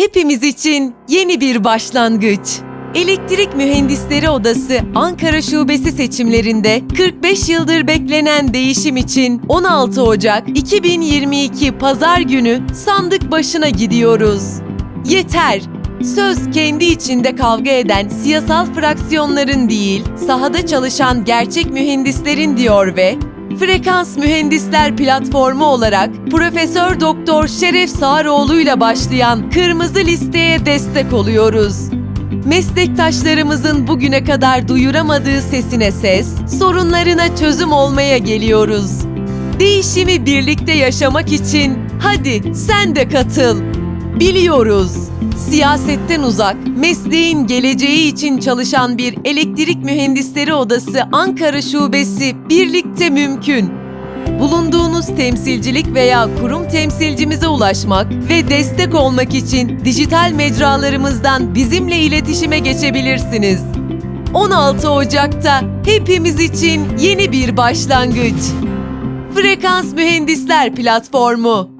hepimiz için yeni bir başlangıç. Elektrik Mühendisleri Odası Ankara Şubesi seçimlerinde 45 yıldır beklenen değişim için 16 Ocak 2022 Pazar günü sandık başına gidiyoruz. Yeter! Söz kendi içinde kavga eden siyasal fraksiyonların değil, sahada çalışan gerçek mühendislerin diyor ve Frekans Mühendisler Platformu olarak Profesör Doktor Şeref Sağaroğlu ile başlayan kırmızı listeye destek oluyoruz. Meslektaşlarımızın bugüne kadar duyuramadığı sesine ses, sorunlarına çözüm olmaya geliyoruz. Değişimi birlikte yaşamak için hadi sen de katıl. Biliyoruz. Siyasetten uzak, mesleğin geleceği için çalışan bir elektrik mühendisleri odası Ankara Şubesi birlikte mümkün. Bulunduğunuz temsilcilik veya kurum temsilcimize ulaşmak ve destek olmak için dijital mecralarımızdan bizimle iletişime geçebilirsiniz. 16 Ocak'ta hepimiz için yeni bir başlangıç. Frekans Mühendisler Platformu